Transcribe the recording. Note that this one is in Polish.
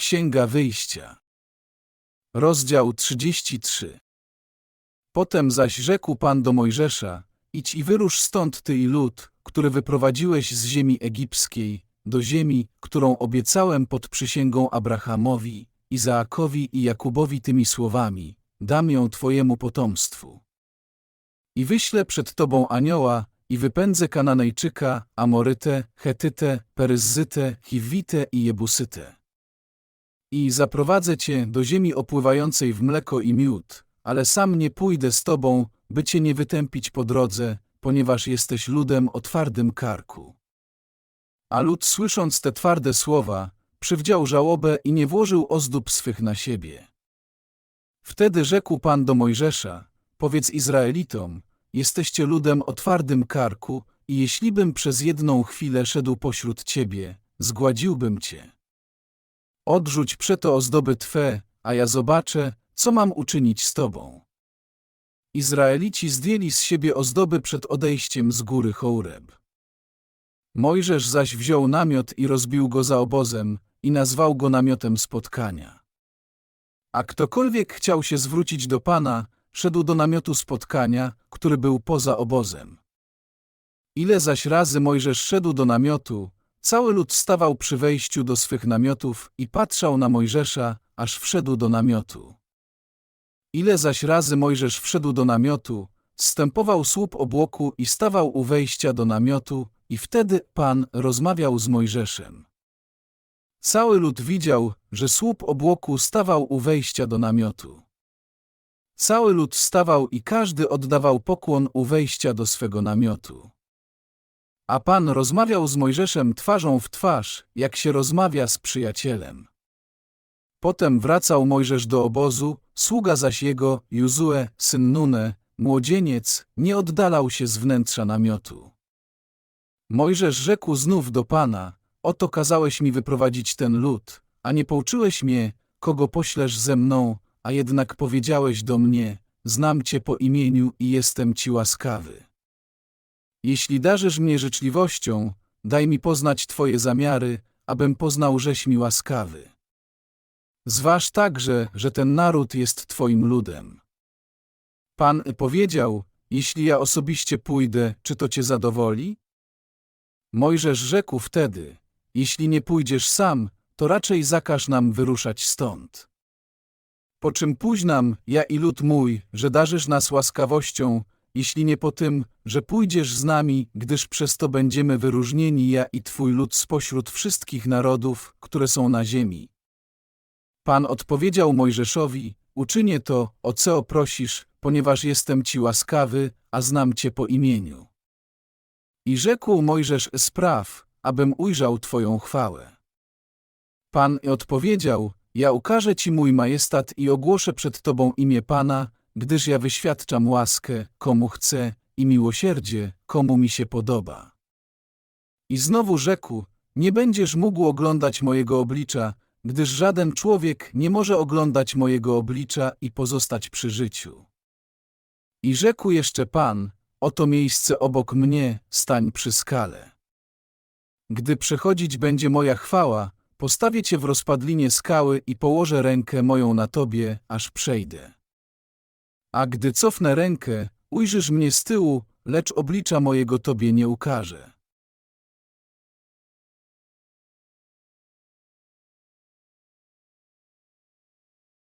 Księga Wyjścia. Rozdział 33. Potem zaś rzekł Pan do Mojżesza, idź i wyrusz stąd ty i lud, który wyprowadziłeś z ziemi egipskiej, do ziemi, którą obiecałem pod przysięgą Abrahamowi, Izaakowi i Jakubowi tymi słowami, dam ją twojemu potomstwu. I wyślę przed tobą anioła, i wypędzę Kananejczyka, Amorytę, Chetytę, Peryzzytę, Chiwitę i Jebusytę. I zaprowadzę cię do ziemi opływającej w mleko i miód, ale sam nie pójdę z tobą, by cię nie wytępić po drodze, ponieważ jesteś ludem o twardym karku. A lud słysząc te twarde słowa, przywdział żałobę i nie włożył ozdób swych na siebie. Wtedy rzekł Pan do Mojżesza, powiedz Izraelitom, jesteście ludem o twardym karku i jeślibym przez jedną chwilę szedł pośród ciebie, zgładziłbym cię. Odrzuć przeto ozdoby Twe, a ja zobaczę, co mam uczynić z Tobą. Izraelici zdjęli z siebie ozdoby przed odejściem z góry Choureb. Mojżesz zaś wziął namiot i rozbił go za obozem i nazwał go namiotem spotkania. A ktokolwiek chciał się zwrócić do Pana, szedł do namiotu spotkania, który był poza obozem. Ile zaś razy Mojżesz szedł do namiotu, Cały lud stawał przy wejściu do swych namiotów i patrzał na Mojżesza, aż wszedł do namiotu. Ile zaś razy Mojżesz wszedł do namiotu, stępował słup obłoku i stawał u wejścia do namiotu, i wtedy Pan rozmawiał z Mojżeszem. Cały lud widział, że słup obłoku stawał u wejścia do namiotu. Cały lud stawał i każdy oddawał pokłon u wejścia do swego namiotu. A Pan rozmawiał z Mojżeszem twarzą w twarz, jak się rozmawia z przyjacielem. Potem wracał Mojżesz do obozu, sługa zaś jego, Juzue, syn Nune, młodzieniec, nie oddalał się z wnętrza namiotu. Mojżesz rzekł znów do Pana, oto kazałeś mi wyprowadzić ten lud, a nie pouczyłeś mnie, kogo poślesz ze mną, a jednak powiedziałeś do mnie, znam Cię po imieniu i jestem Ci łaskawy. Jeśli darzysz mnie życzliwością, daj mi poznać Twoje zamiary, abym poznał, żeś mi łaskawy. Zważ także, że ten naród jest Twoim ludem. Pan powiedział, jeśli ja osobiście pójdę, czy to Cię zadowoli? Mojżesz rzekł wtedy, jeśli nie pójdziesz sam, to raczej zakaż nam wyruszać stąd. Po czym późnam, ja i lud mój, że darzysz nas łaskawością, jeśli nie po tym, że pójdziesz z nami, gdyż przez to będziemy wyróżnieni ja i Twój lud spośród wszystkich narodów, które są na ziemi. Pan odpowiedział Mojżeszowi, uczynię to, o co prosisz, ponieważ jestem Ci łaskawy, a znam Cię po imieniu. I rzekł Mojżesz spraw, abym ujrzał Twoją chwałę. Pan odpowiedział, ja ukażę Ci mój majestat i ogłoszę przed Tobą imię Pana, gdyż ja wyświadczam łaskę, komu chcę, i miłosierdzie, komu mi się podoba. I znowu rzekł, nie będziesz mógł oglądać mojego oblicza, gdyż żaden człowiek nie może oglądać mojego oblicza i pozostać przy życiu. I rzekł jeszcze Pan, oto miejsce obok mnie, stań przy skale. Gdy przechodzić będzie moja chwała, postawię cię w rozpadlinie skały i położę rękę moją na tobie, aż przejdę. A gdy cofnę rękę, ujrzysz mnie z tyłu, lecz oblicza mojego tobie nie ukażę.